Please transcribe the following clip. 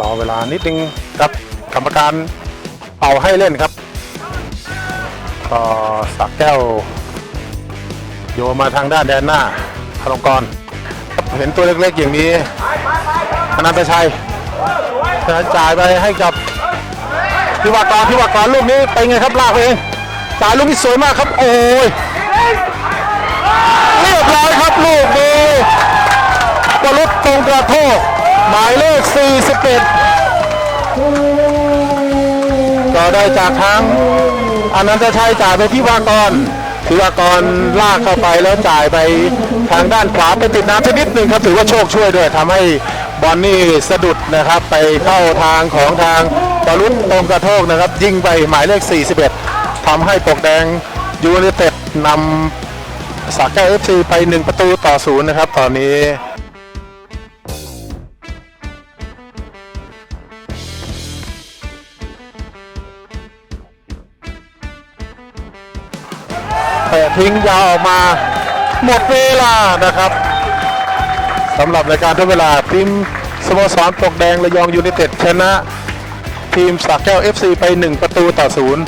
รอเวลานิดนึงครับกรรมการเป่าให้เล่นครับก็สักแก้ว โยมาทางด้านแดนหน้าพลงกรเห็นตัวเล็กๆอย่างนี้อนันตชัยจ่ายไปให้กับพิวากรพิวากรลูกนี้ไปไงครับลากไปเองจ่ายลูกนี้สวยมากครับ โอ้ยเรียบร้อยครับลูกนี้กรุดตรงกระโทก หมายเลข 41ก็ได้จากทางอนันตชัยจ่ายไปที่วากรที่วากรลากเข้าไปแล้วจ่ายไปทางด้านขวาไปติดน้ำชนิดหนึ่งครับถือว่าโชคช่วยด้วยทำให้บอลนี่สะดุดนะครับไปเข้าทางของทางบอลลุตตรงกระโทกนะครับ ยิงไปหมายเลข 41ทำให้ปกแดงยูเนเต็ดนำสาแก้วเอฟซีไป 1 ประตูต่อศูนย์นะครับ ตอนนี้ แต่ทิ้งยาวออกมา หมดเวลานะครับสำหรับรายการทุกเวลาทีมสโมสรปกแดงระยองยูไนเต็ดชนะ ทีมสักแก้ว FC ไป 1 ประตูต่อศูนย์